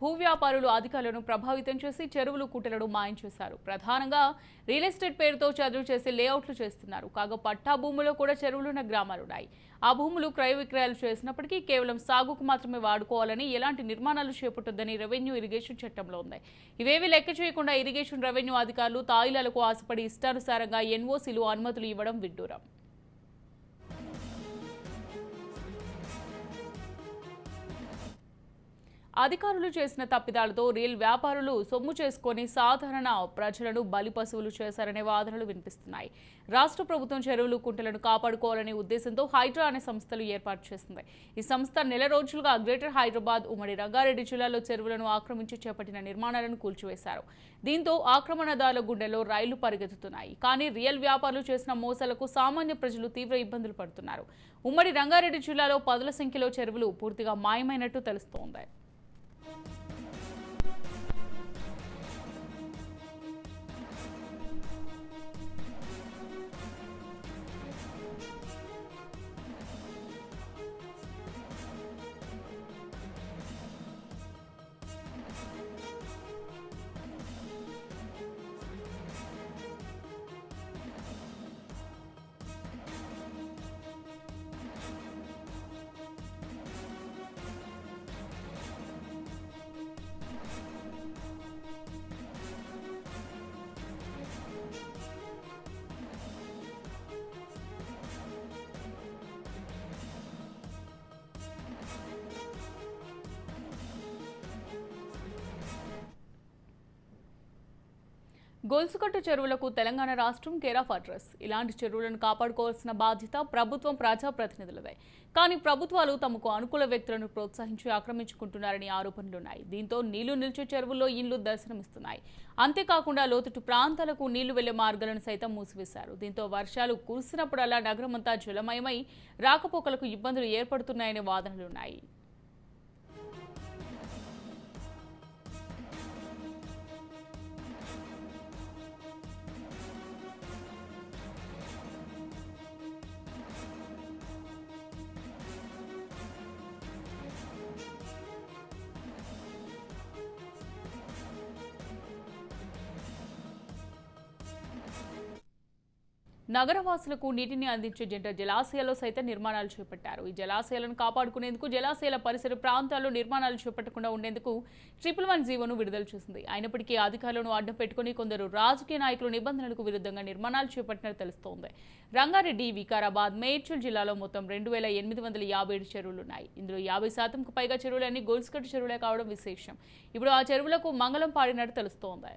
భూ వ్యాపారులు అధికారులను ప్రభావితం చేసి చెరువులు కుటలను మాయం చేశారు. ప్రధానంగా రియల్ ఎస్టేట్ పేరుతో చదువు చేసి లేఅవుట్లు చేస్తున్నారు. కాగా పట్టా భూములో కూడా చెరువులున్న గ్రామాలున్నాయి ఆ భూములు క్రయ విక్రయాలు చేసినప్పటికీ కేవలం సాగుకు మాత్రమే వాడుకోవాలని ఎలాంటి నిర్మాణాలు చేపట్టొద్దని రెవెన్యూ ఇరిగేషన్ చట్టంలో ఉంది. ఇవేవి లెక్క చేయకుండా ఇరిగేషన్ రెవెన్యూ అధికారులు తాయిలాలకు ఆశపడి ఇష్టానుసారంగా ఎన్ఓసీలు అనుమతులు ఇవ్వడం విడ్డూరం. అధికారులు చేసిన తప్పిదాలతో రియల్ వ్యాపారులు సొమ్ము చేసుకొని సాధారణ ప్రజలను బలి పశువులు చేశారనే వాదనలు వినిపిస్తున్నాయి. రాష్ట్ర ప్రభుత్వం చెరువులు కుంటలను కాపాడుకోవాలనే ఉద్దేశంతో హైడ్రా అనే సంస్థలు ఏర్పాటు చేసింది. ఈ సంస్థ నెల రోజులుగా గ్రేటర్ హైదరాబాద్ ఉమ్మడి రంగారెడ్డి జిల్లాలో చెరువులను ఆక్రమించి చేపట్టిన నిర్మాణాలను కూల్చివేశారు. దీంతో ఆక్రమణదారుల గుండెలో రైళ్ళు పరిగెత్తుతున్నాయి. కానీ రియల్ వ్యాపారులు చేసిన మోసాలకు సామాన్య ప్రజలు తీవ్ర ఇబ్బందులు పడుతున్నారు. ఉమ్మడి రంగారెడ్డి జిల్లాలో పదుల సంఖ్యలో చెరువులు పూర్తిగా మాయమైనట్టు తెలుస్తోంది. గొలుసుకట్టు చెరువులకు తెలంగాణ రాష్ట్రం కేర్ ఆఫ్ అడ్రస్. ఇలాంటి చెరువులను కాపాడుకోవాల్సిన బాధ్యత ప్రభుత్వం ప్రజాప్రతినిధులదే. కానీ ప్రభుత్వాలు తమకు అనుకూల వ్యక్తులను ప్రోత్సహించి ఆక్రమించుకుంటున్నారని ఆరోపణలున్నాయి. దీంతో నీళ్ళు నిలిచే చెరువుల్లో ఇండ్లు దర్శనమిస్తున్నాయి. అంతేకాకుండా లోతుటు ప్రాంతాలకు నీళ్ళు వెళ్ళే మార్గాలను సైతం మూసివేశారు. దీంతో వర్షాలు కురిసినప్పుడల్లా నగరమంతా జలమయమై రాకపోకలకు ఇబ్బందులు ఏర్పడుతున్నాయనే వాదనలున్నాయి. నగరవాసులకు నీటిని అందించే జంట జలాశయాల్లో సైతం నిర్మాణాలు చేపట్టారు. ఈ జలాశయాలను కాపాడుకునేందుకు జలాశయాల పరిసర ప్రాంతాల్లో నిర్మాణాలు చేపట్టకుండా ఉండేందుకు ట్రిపుల్ వన్ జీవోను విడుదల చేసింది. అయినప్పటికీ అధికారులను అడ్డం పెట్టుకుని కొందరు రాజకీయ నాయకులు నిబంధనలకు విరుద్ధంగా నిర్మాణాలు చేపట్టినట్టు తెలుస్తోంది. రంగారెడ్డి వికారాబాద్ మేడ్చల్ జిల్లాలో మొత్తం రెండు వేల ఎనిమిది వందల యాభై ఏడు చెరువులున్నాయి. ఇందులో యాభై శాతంకు పైగా చెరువులన్నీ గోల్స్కట్ చెరువులే కావడం విశేషం. ఇప్పుడు ఆ చెరువులకు మంగళం పాడినట్టు తెలుస్తోంది.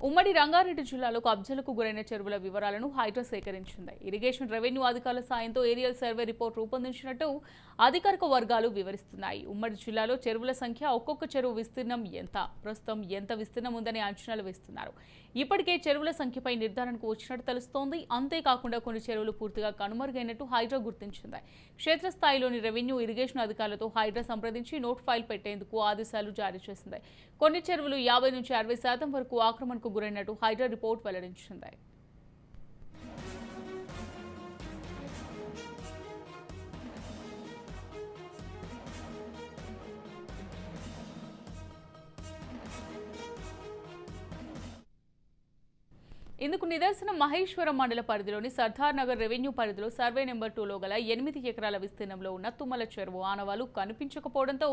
ఉమ్మడి రంగారెడ్డి జిల్లాలో కబ్జలకు గురైన చెరువుల వివరాలను హైడ్రా సేకరించింది. ఇరిగేషన్ రెవెన్యూ అధికారుల సాయంతో ఏరియల్ సర్వే రిపోర్ట్ రూపొందించినట్టు అధికారిక వర్గాలు వివరిస్తున్నాయి. ఉమ్మడి జిల్లాలో చెరువుల సంఖ్య ఒక్కొక్క చెరువు విస్తీర్ణం ఎంత? ప్రస్తుతం ఎంత విస్తీర్ణం ఉందని అంచనాలు వేస్తున్నారు. ఇప్పటికే చెరువుల సంఖ్యపై నిర్ధారణకు వచ్చినట్టు తెలుస్తోంది. అంతేకాకుండా కొన్ని చెరువులు పూర్తిగా కనుమరుగైనట్టు హైడ్రా గుర్తించింది. క్షేత్రస్థాయిలోని రెవెన్యూ ఇరిగేషన్ అధికారులతో హైడ్రా సంప్రదించి నోట్ ఫైల్ పెట్టేందుకు ఆదేశాలు జారీ చేసింది. కొన్ని చెరువులు యాభై నుంచి అరవై శాతం వరకు ఆక్రమణకు గురైనట్టు హైడ్రా రిపోర్ట్ వెల్లడించింది. ఇందుకు నిదర్శనం మహేశ్వరం మండల పరిధిలోని సర్దార్ నగర్ రెవెన్యూ పరిధిలో సర్వే నెంబర్ టూలో గల ఎనిమిది ఎకరాల విస్తీర్ణంలో ఉన్న తుమ్మల చెరువు ఆనవాలు కనిపించకపోవడంతో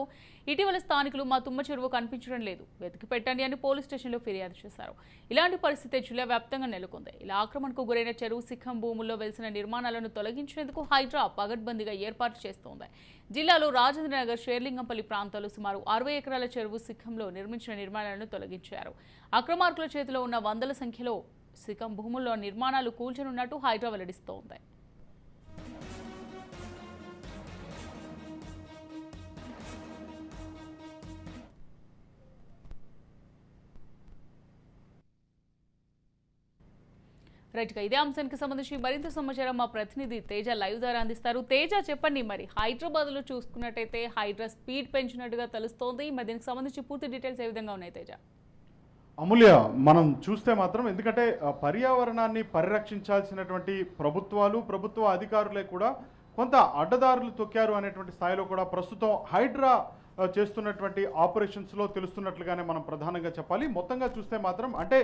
ఇటీవల స్థానికులు మా తుమ్మ చెరువు కనిపించడం లేదు. వెతికి పెట్టండి అని పోలీస్ స్టేషన్లో ఫిర్యాదు చేశారు. ఇలాంటి పరిస్థితి జిల్లా వ్యాప్తంగా నెలకొంది. ఇలా ఆక్రమణకు గురైన చెరువు సిక్కం భూముల్లో వెలిసిన నిర్మాణాలను తొలగించేందుకు హైడ్రా పగడ్బందీగా ఏర్పాటు చేస్తోంది. జిల్లాలో రాజేంద్ర నగర్ షేర్లింగంపల్లి ప్రాంతాల్లో సుమారు అరవై ఎకరాల చెరువు సిక్కంలో నిర్మించిన నిర్మాణాలను తొలగించారు. అక్రమార్కుల చేతిలో ఉన్న వందల సంఖ్యలో సికం భూముల్లో నిర్మాణాలు కూల్చనున్నట్టు హైడ్రా వెల్లడిస్తోంది. రైట్గా ఇదే అంశానికి సంబంధించి మరింత సమాచారం మా ప్రతినిధి తేజ లైవ్ ద్వారా అందిస్తారు. తేజ చెప్పండి మరి హైదరాబాద్లో చూసుకున్నట్టయితే హైడ్రా స్పీడ్ పెంచినట్టుగా తెలుస్తోంది. మరి దీనికి సంబంధించి పూర్తి డీటెయిల్స్ ఏ విధంగా ఉన్నాయి తేజ? అమూల్య మనం చూస్తే మాత్రం ఎందుకంటే పర్యావరణాన్ని పరిరక్షించాల్సినటువంటి ప్రభుత్వాలు ప్రభుత్వ అధికారులే కూడా కొంత అడ్డదారులు తొక్కారు అనేటువంటి స్థాయిలో కూడా ప్రస్తుతం హైడ్రా చేస్తున్నటువంటి ఆపరేషన్స్లో తెలుస్తున్నట్లుగానే మనం ప్రధానంగా చెప్పాలి. మొత్తంగా చూస్తే మాత్రం అంటే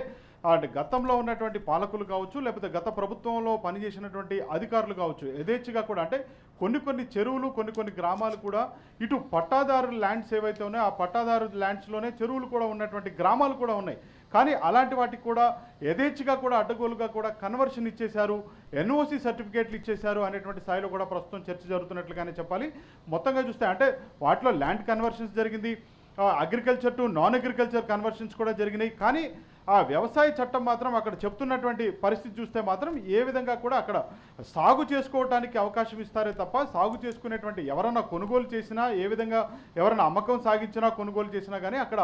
అంటే గతంలో ఉన్నటువంటి పాలకులు కావచ్చు లేకపోతే గత ప్రభుత్వంలో పనిచేసినటువంటి అధికారులు కావచ్చు యథేచ్ఛగా కూడా అంటే కొన్ని కొన్ని చెరువులు కొన్ని కొన్ని గ్రామాలు కూడా ఇటు పట్టాదారు ల్యాండ్స్ ఏవైతే ఉన్నాయో ఆ పట్టాదారు ల్యాండ్స్లోనే చెరువులు కూడా ఉన్నటువంటి గ్రామాలు కూడా ఉన్నాయి. కానీ అలాంటి వాటికి కూడా యథేచ్ఛగా కూడా అడ్డగోలుగా కూడా కన్వర్షన్ ఇచ్చేశారు ఎన్ఓసి సర్టిఫికేట్లు ఇచ్చేశారు అనేటువంటి స్థాయిలో కూడా ప్రస్తుతం చర్చ జరుగుతున్నట్లుగానే చెప్పాలి. మొత్తంగా చూస్తే అంటే వాటిలో ల్యాండ్ కన్వర్షన్స్ జరిగింది agriculture to non agriculture conversions కూడా జరిగినాయి. కానీ ఆ వ్యవసాయ చట్టం మాత్రం అక్కడ చెప్తున్నటువంటి పరిస్థితి చూస్తే మాత్రం ఏ విధంగా కూడా అక్కడ సాగు చేసుకోవడానికి అవకాశం ఇస్తారే తప్ప సాగు చేసుకునేటువంటి ఎవరన్నా కొనుగోలు చేసినా ఏ విధంగా ఎవరైనా అమ్మకం సాగించినా కొనుగోలు చేసినా కానీ అక్కడ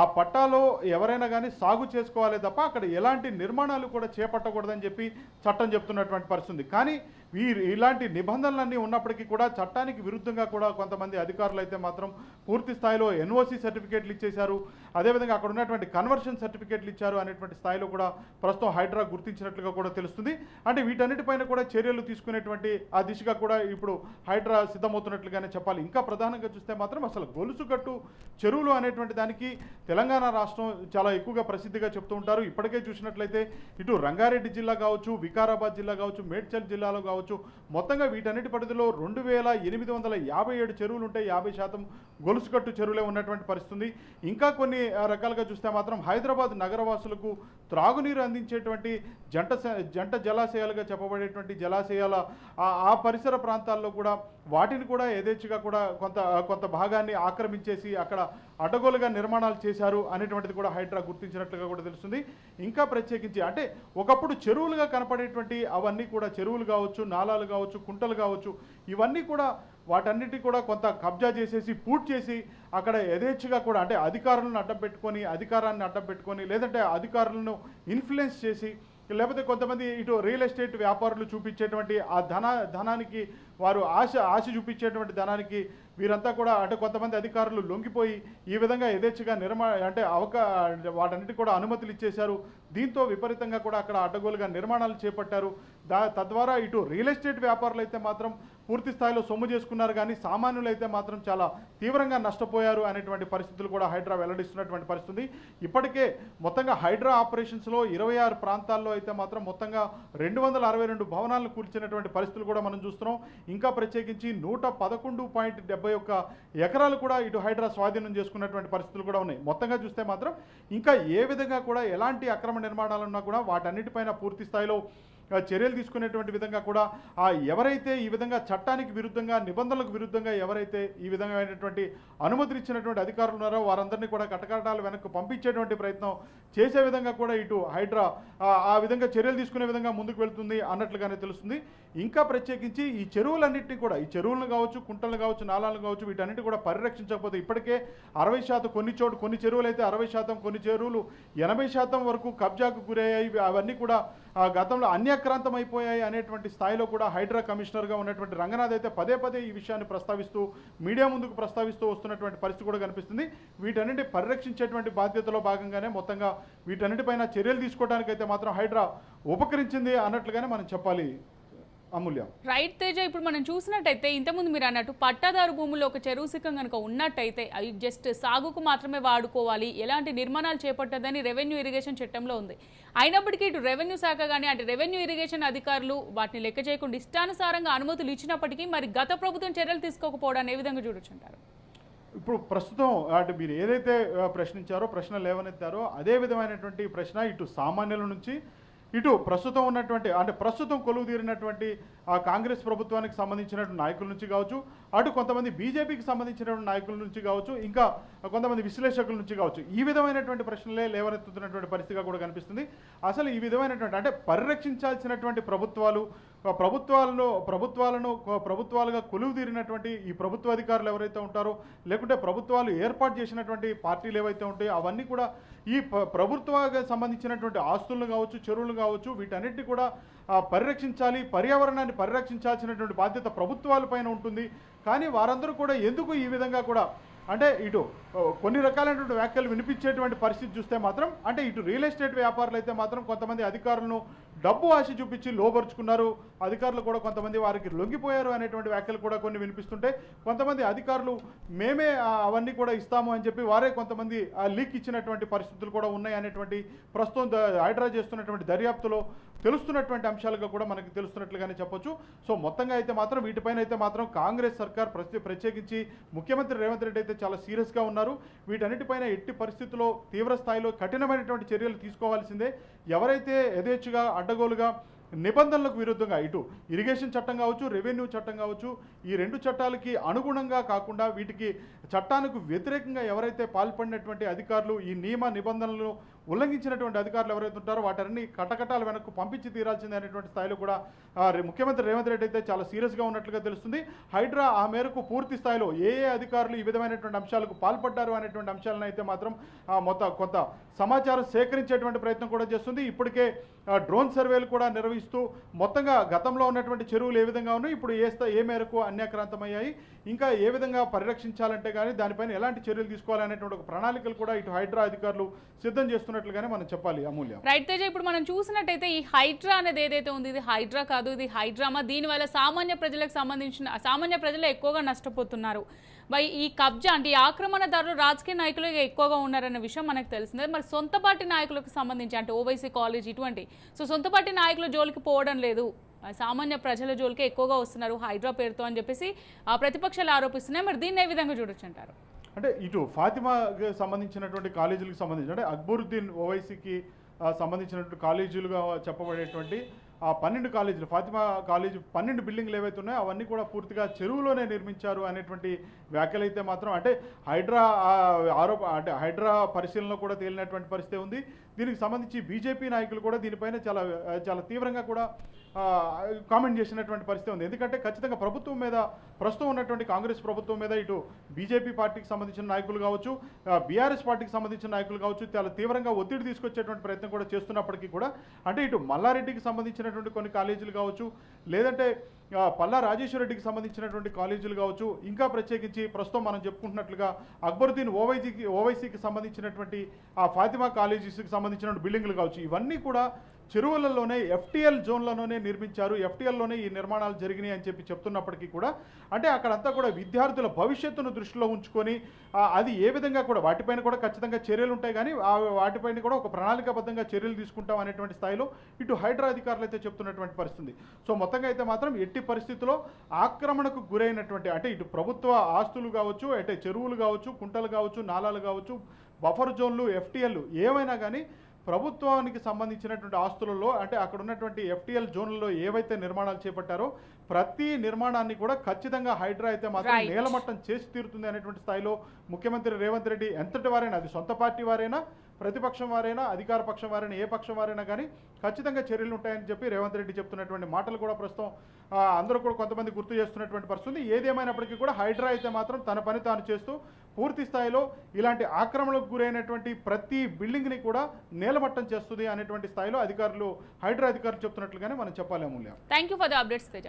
ఆ పట్టాలో ఎవరైనా కానీ సాగు చేసుకోవాలి తప్ప అక్కడ ఎలాంటి నిర్మాణాలు కూడా చేపట్టకూడదని చెప్పి చట్టం చెప్తున్నటువంటి పరిస్థితి ఉంది. కానీ ఈ ఇలాంటి నిబంధనలన్నీ ఉన్నప్పటికీ కూడా చట్టానికి విరుద్ధంగా కూడా కొంతమంది అధికారులు అయితే మాత్రం పూర్తి స్థాయిలో ఎన్ఓసి సర్టిఫికేట్లు ఇచ్చేశారు. అదేవిధంగా అక్కడ ఉన్నటువంటి కన్వర్షన్ సర్టిఫికేట్లు ఇచ్చారు అనేటువంటి స్థాయిలో కూడా ప్రస్తుతం హైడ్రా గుర్తించినట్లుగా కూడా తెలుస్తుంది. అంటే వీటన్నిటిపైన కూడా చర్యలు తీసుకునేటువంటి ఆ దిశగా కూడా ఇప్పుడు హైడ్రా సిద్ధమవుతున్నట్లుగానే చెప్పాలి. ఇంకా ప్రధానంగా చూస్తే మాత్రం అసలు గొలుసుగట్టు చెరువులు అనేటువంటి దానికి తెలంగాణ రాష్ట్రం చాలా ఎక్కువగా ప్రసిద్ధిగా చెప్తూ ఉంటారు. ఇప్పటికే చూసినట్లయితే ఇటు రంగారెడ్డి జిల్లా కావచ్చు వికారాబాద్ జిల్లా కావచ్చు మేడ్చల్ జిల్లాలో కావచ్చు మొత్తంగా వీటన్నిటి పరిధిలో రెండు వేల ఎనిమిది వందల యాభై ఏడు చెరువులు ఉంటాయి యాభై శాతం గొలుసుకట్టు చెరువులే ఉన్నటువంటి పరిస్థితి ఇంకా కొన్ని రకాలుగా చూస్తే మాత్రం హైదరాబాద్ నగరవాసులకు త్రాగునీరు అందించేటువంటి జంట జంట జలాశయాలుగా చెప్పబడేటువంటి జలాశయాల ఆ ఆ పరిసర ప్రాంతాల్లో కూడా వాటిని కూడా యథేచ్ఛగా కూడా కొంత కొంత భాగాన్ని ఆక్రమించేసి అక్కడ అడ్డగోలుగా నిర్మాణాలు చేశారు అనేటువంటిది కూడా హైడ్రా గుర్తించినట్లుగా కూడా తెలుస్తుంది. ఇంకా ప్రత్యేకించి అంటే ఒకప్పుడు చెరువులుగా కనపడేటువంటి అవన్నీ కూడా చెరువులు కావచ్చు నాలాలు కావచ్చు కుంటలు కావచ్చు ఇవన్నీ కూడా వాటన్నిటి కూడా కొంత కబ్జా చేసేసి పూర్తి చేసి అక్కడ యథేచ్ఛగా కూడా అంటే అధికారులను అడ్డం పెట్టుకొని అధికారాన్ని అడ్డం పెట్టుకొని లేదంటే అధికారులను ఇన్ఫ్లుయెన్స్ చేసి లేకపోతే కొంతమంది ఇటు రియల్ ఎస్టేట్ వ్యాపారులు చూపించేటువంటి ఆ ధన ధనానికి వారు ఆశ ఆశ చూపించేటువంటి ధనానికి వీరంతా కూడా అంటే కొంతమంది అధికారులు లొంగిపోయి ఈ విధంగా యథేచ్ఛగా నిర్మా అంటే అవకా వాటన్నిటి కూడా అనుమతులు ఇచ్చేశారు. దీంతో విపరీతంగా కూడా అక్కడ అడ్డగోలుగా నిర్మాణాలు చేపట్టారు. దా తద్వారా ఇటు రియల్ ఎస్టేట్ వ్యాపారులు అయితే మాత్రం పూర్తి స్థాయిలో సొమ్ము చేసుకున్నారు కానీ సామాన్యులు అయితే మాత్రం చాలా తీవ్రంగా నష్టపోయారు అనేటువంటి పరిస్థితులు కూడా హైడ్రా వెల్లడిస్తున్నటువంటి పరిస్థితి ఇప్పటికే మొత్తంగా హైడ్రా ఆపరేషన్స్లో ఇరవై ఆరు ప్రాంతాల్లో అయితే మాత్రం మొత్తంగా రెండు వందల అరవై రెండు భవనాలను కూల్చినటువంటి పరిస్థితులు కూడా మనం చూస్తున్నాం. ఇంకా ప్రత్యేకించి నూట పదకొండు పాయింట్ డెబ్బై ఒక్క ఎకరాలు కూడా ఇటు హైడ్రా స్వాధీనం చేసుకున్నటువంటి పరిస్థితులు కూడా ఉన్నాయి. మొత్తంగా చూస్తే మాత్రం ఇంకా ఏ విధంగా కూడా ఎలాంటి అక్రమ నిర్మాణాలు ఉన్నా కూడా వాటన్నిటిపైన పూర్తి స్థాయిలో చర్యలు తీసుకునేటువంటి విధంగా కూడా ఆ ఎవరైతే ఈ విధంగా చట్టానికి విరుద్ధంగా నిబంధనలకు విరుద్ధంగా ఎవరైతే ఈ విధమైనటువంటి అనుమతులు ఇచ్చినటువంటి అధికారులు ఉన్నారో వారందరినీ కూడా కటకటాలు వెనక్కు పంపించేటువంటి ప్రయత్నం చేసే విధంగా కూడా ఇటు హైడ్రా ఆ, విధంగా చర్యలు తీసుకునే విధంగా ముందుకు వెళ్తుంది అన్నట్లుగానే తెలుస్తుంది. ఇంకా ప్రత్యేకించి ఈ చెరువులన్నింటినీ కూడా ఈ చెరువులను కావచ్చు కుంటలను కావచ్చు నాళాలను కావచ్చు వీటన్నిటి కూడా పరిరక్షించకపోతే ఇప్పటికే అరవై శాతం కొన్ని చోటు కొన్ని చెరువులు అయితే అరవై శాతం కొన్ని చెరువులు ఎనభై శాతం వరకు కబ్జాకు గురయ్యాయి. అవన్నీ కూడా గతంలో అన్యాక్రాంతం అయిపోయాయి అనేటువంటి స్థాయిలో కూడా హైడ్రా కమిషనర్గా ఉన్నటువంటి రంగనాథ్ అయితే పదే పదే ఈ విషయాన్ని ప్రస్తావిస్తూ మీడియా ముందుకు ప్రస్తావిస్తూ వస్తున్నటువంటి పరిస్థితి కూడా కనిపిస్తుంది. వీటన్నిటి పరిరక్షించేటువంటి బాధ్యతలో భాగంగానే మొత్తంగా వీటన్నిటిపైన చర్యలు తీసుకోవడానికి అయితే మాత్రం హైడ్రా ఉపకరించింది అన్నట్లుగానే మనం చెప్పాలి. అమూల్య. రైట్ తేజ ఇప్పుడు మనం చూసినట్టయితే ఇంతకుముందు మీరు అన్నట్టు పట్టాదారు భూముల్లో ఒక చెరువు సిక్కం కనుక ఉన్నట్టయితే అవి జస్ట్ సాగుకు మాత్రమే వాడుకోవాలి. ఎలాంటి నిర్మాణాలు చేపట్టదని రెవెన్యూ ఇరిగేషన్ చట్టంలో ఉంది. అయినప్పటికీ ఇటు రెవెన్యూ శాఖ కానీ అంటే రెవెన్యూ ఇరిగేషన్ అధికారులు వాటిని లెక్క చేయకుండా ఇష్టానుసారంగా అనుమతులు ఇచ్చినప్పటికీ మరి గత ప్రభుత్వం చర్యలు తీసుకోకపోవడాన్ని ఏ విధంగా చూడొచ్చుంటారు? ఇప్పుడు ప్రస్తుతం అంటే మీరు ఏదైతే ప్రశ్నించారో ప్రశ్న లేవనెత్తారో అదే విధమైనటువంటి ప్రశ్న ఇటు సామాన్యుల నుంచి ఇటు ప్రస్తుతం ఉన్నటువంటి అంటే ప్రస్తుతం కొలువు తీరినటువంటి ఆ కాంగ్రెస్ ప్రభుత్వానికి సంబంధించినటువంటి నాయకుల నుంచి కావచ్చు అటు కొంతమంది బీజేపీకి సంబంధించినటువంటి నాయకుల నుంచి కావచ్చు ఇంకా కొంతమంది విశ్లేషకుల నుంచి కావచ్చు ఈ విధమైనటువంటి ప్రశ్నలే లేవనెత్తుతున్నటువంటి పరిస్థితిగా కూడా కనిపిస్తుంది. అసలు ఈ విధమైనటువంటి అంటే పరిరక్షించాల్సినటువంటి ప్రభుత్వాలు ప్రభుత్వాలను ప్రభుత్వాలను ప్రభుత్వాలుగా కొలువు తీరినటువంటి ఈ ప్రభుత్వ అధికారులు ఎవరైతే ఉంటారో లేకుంటే ప్రభుత్వాలు ఏర్పాటు చేసినటువంటి పార్టీలు ఏవైతే ఉంటాయో అవన్నీ కూడా ఈ ప- ప్రభుత్వానికి సంబంధించినటువంటి ఆస్తులను కావచ్చు చెరువులు కావచ్చు వీటన్నిటిని కూడా పరిరక్షించాలి పర్యావరణాన్ని పరిరక్షించాల్సినటువంటి బాధ్యత ప్రభుత్వాలపైన ఉంటుంది. కానీ వారందరూ కూడా ఎందుకు ఈ విధంగా కూడా అంటే ఇటు కొన్ని రకాలైనటువంటి వ్యాఖ్యలు వినిపించేటువంటి పరిస్థితి చూస్తే మాత్రం అంటే ఇటు రియల్ ఎస్టేట్ వ్యాపారులు అయితే మాత్రం కొంతమంది అధికారులను డబ్బు ఆశ చూపించి లోపరుచుకున్నారు అధికారులు కూడా కొంతమంది వారికి లొంగిపోయారు అనేటువంటి వ్యాఖ్యలు కూడా కొన్ని వినిపిస్తుంటే కొంతమంది అధికారులు మేమే అవన్నీ కూడా ఇస్తాము అని చెప్పి వారే కొంతమంది ఆ లీక్ ఇచ్చినటువంటి పరిస్థితులు కూడా ఉన్నాయి అనేటువంటి ప్రస్తుతం ద- హైడ్రా చేస్తున్నటువంటి దర్యాప్తులో తెలుస్తున్నటువంటి అంశాలుగా కూడా మనకి తెలుస్తున్నట్లుగానే చెప్పొచ్చు. సో మొత్తంగా అయితే మాత్రం వీటిపైన అయితే మాత్రం కాంగ్రెస్ సర్కార్ ప్రత్యేకించి ముఖ్యమంత్రి రేవంత్ రెడ్డి అయితే చాలా సీరియస్గా ఉన్నారు. వీటన్నిటిపైన ఎట్టి పరిస్థితుల్లో తీవ్ర స్థాయిలో కఠినమైనటువంటి చర్యలు తీసుకోవాల్సిందే. ఎవరైతే యథేచ్ఛగా అడ్డగోలుగా నిబంధనలకు విరుద్ధంగా ఇటు ఇరిగేషన్ చట్టం కావచ్చు రెవెన్యూ చట్టం కావచ్చు ఈ రెండు చట్టాలకి అనుగుణంగా కాకుండా వీటికి చట్టానికి వ్యతిరేకంగా ఎవరైతే పాల్పడినటువంటి అధికారులు ఈ నియమ నిబంధనలు ఉల్లంఘించినటువంటి అధికారులు ఎవరైతే ఉంటారో వాటన్ని కటకటాలు వెనక్కు పంపించి తీరాల్సిందే అనేటువంటి స్థాయిలో కూడా ముఖ్యమంత్రి రేవంత్ రెడ్డి అయితే చాలా సీరియస్గా ఉన్నట్లుగా తెలుస్తుంది. హైడ్రా ఆ మేరకు పూర్తి స్థాయిలో ఏ ఏ అధికారులు ఈ విధమైనటువంటి అంశాలకు పాల్పడ్డారు అనేటువంటి అంశాలను అయితే మాత్రం మొత్తం కొంత సమాచారం సేకరించేటువంటి ప్రయత్నం కూడా చేస్తుంది. ఇప్పటికే డ్రోన్ సర్వేలు కూడా నిర్వహిస్తూ మొత్తంగా గతంలో ఉన్నటువంటి చెరువులు ఏ విధంగా ఉన్నాయి ఇప్పుడు ఏ ఏ మేరకు అన్యాక్రాంతమయ్యాయి ఇంకా ఏ విధంగా పరిరక్షించాలంటే కానీ దానిపైన ఎలాంటి చర్యలు తీసుకోవాలనేటువంటి ఒక ప్రణాళికలు కూడా ఇటు హైడ్రా అధికారులు సిద్ధం ఉన్నట్లుగానే మనం చెప్పాలి అమూల్య. రైట్ తేజ ఇప్పుడు మనం చూసినట్టయితే ఈ హైడ్రా అనేది ఏదైతే ఉంది ఇది హైడ్రా కాదు ఇది హైడ్రామా దీనివల్ల సామాన్య ప్రజలకు సంబంధించిన సామాన్య ప్రజలు ఎక్కువగా నష్టపోతున్నారు. బై ఈ కబ్జా అంటే ఈ ఆక్రమణదారులు రాజకీయ నాయకులు ఎక్కువగా ఉన్నారన్న విషయం మనకు తెలిసిందే. మరి సొంత పార్టీ నాయకులకు సంబంధించి అంటే ఓవైసీ కాలేజ్ ఇటువంటి సో సొంత పార్టీ నాయకుల జోలికి పోవడం లేదు. సామాన్య ప్రజల జోలికి ఎక్కువగా వస్తున్నారు హైడ్రా పేరుతో అని చెప్పేసి ప్రతిపక్షాలు ఆరోపిస్తున్నాయి. మరి దీన్ని ఏ విధంగా చూడొచ్చు అంటారు? అంటే ఇటు ఫాతిమాకి సంబంధించినటువంటి కాలేజీలకు సంబంధించి అంటే అక్బరుద్దీన్ ఓవైసీకి సంబంధించినటువంటి కాలేజీలుగా చెప్పబడేటువంటి ఆ పన్నెండు కాలేజీలు ఫాతిమా కాలేజీ పన్నెండు బిల్డింగ్లు ఏవైతే ఉన్నాయో అవన్నీ కూడా పూర్తిగా చెరువులోనే నిర్మించారు అనేటువంటి వ్యాఖ్యలు అయితే మాత్రం అంటే హైడ్రా ఆరోప అంటే హైడ్రా పరిశీలనలో కూడా తేలినటువంటి పరిస్థితి ఉంది. దీనికి సంబంధించి బీజేపీ నాయకులు కూడా దీనిపైన చాలా చాలా తీవ్రంగా కూడా కామెంట్ చేసినటువంటి పరిస్థితి ఉంది. ఎందుకంటే ఖచ్చితంగా ప్రభుత్వం మీద ప్రస్తుతం ఉన్నటువంటి కాంగ్రెస్ ప్రభుత్వం మీద ఇటు బీజేపీ పార్టీకి సంబంధించిన నాయకులు కావచ్చు బీఆర్ఎస్ పార్టీకి సంబంధించిన నాయకులు కావచ్చు చాలా తీవ్రంగా ఒత్తిడి తీసుకొచ్చేటువంటి ప్రయత్నం కూడా చేస్తున్నప్పటికీ కూడా అంటే ఇటు మల్లారెడ్డికి సంబంధించిన సంబంధించినటువంటి కొన్ని కాలేజీలు కావచ్చు లేదంటే పల్లా రాజేశ్వర రెడ్డికి సంబంధించినటువంటి కాలేజీలు కావచ్చు ఇంకా ప్రత్యేకించి ప్రస్తుతం మనం చెప్పుకుంటున్నట్లుగా అక్బరుద్దీన్ ఓవైసీకి ఓవైసీకి సంబంధించినటువంటి ఆ ఫాతిమా కాలేజీస్కి సంబంధించిన బిల్డింగ్లు కావచ్చు ఇవన్నీ కూడా చెరువులలోనే ఎఫ్టీఎల్ జోన్లలోనే నిర్మించారు. ఎఫ్టీఎల్లోనే ఈ నిర్మాణాలు జరిగినాయి అని చెప్పి చెప్తున్నప్పటికీ కూడా అంటే అక్కడంతా కూడా విద్యార్థుల భవిష్యత్తును దృష్టిలో ఉంచుకొని అది ఏ విధంగా కూడా వాటిపైన కూడా ఖచ్చితంగా చర్యలు ఉంటాయి కానీ వాటిపైన కూడా ఒక ప్రణాళికాబద్ధంగా చర్యలు తీసుకుంటాం అనేటువంటి స్థాయిలో ఇటు హైడ్రా అధికారులు అయితే చెప్తున్నటువంటి పరిస్థితి. సో మొత్తంగా అయితే మాత్రం ఎట్టి పరిస్థితుల్లో ఆక్రమణకు గురైనటువంటి అంటే ఇటు ప్రభుత్వ ఆస్తులు కావచ్చు అంటే చెరువులు కావచ్చు కుంటలు కావచ్చు నాలాలు కావచ్చు బఫర్ జోన్లు ఎఫ్టీఎల్ ఏమైనా కానీ ప్రభుత్వానికి సంబంధించినటువంటి ఆస్తులలో అంటే అక్కడ ఉన్నటువంటి ఎఫ్టీఎల్ జోన్లలో ఏవైతే నిర్మాణాలు చేపట్టారో ప్రతి నిర్మాణాన్ని కూడా ఖచ్చితంగా హైడ్రా అయితే మాత్రం. నేలమట్టం చేసి తీరుతుంది అనేటువంటి స్థాయిలో ముఖ్యమంత్రి రేవంత్ రెడ్డి ఎంతటి వారైనా అది సొంత పార్టీ వారైనా ప్రతిపక్షం వారైనా అధికార పక్షం వారైనా ఏ పక్షం వారైనా కానీ ఖచ్చితంగా చర్యలు ఉంటాయని చెప్పి రేవంత్ రెడ్డి చెప్తున్నటువంటి మాటలు కూడా ప్రస్తుతం అందరూ కూడా కొంతమంది గుర్తు చేస్తున్నటువంటి పరిస్థితి ఏదేమైనప్పటికీ కూడా హైడ్రా అయితే మాత్రం తన పని తాను చేస్తూ పూర్తి స్థాయిలో ఇలాంటి ఆక్రమణకు గురైనటువంటి ప్రతి బిల్డింగ్ని కూడా నేలమట్టం చేస్తుంది అనేటువంటి స్థాయిలో అధికారులు హైడ్రా అధికారులు చెప్తున్నట్లుగానే మనం చెప్పాలి Amulya. Thank you for the updates Teja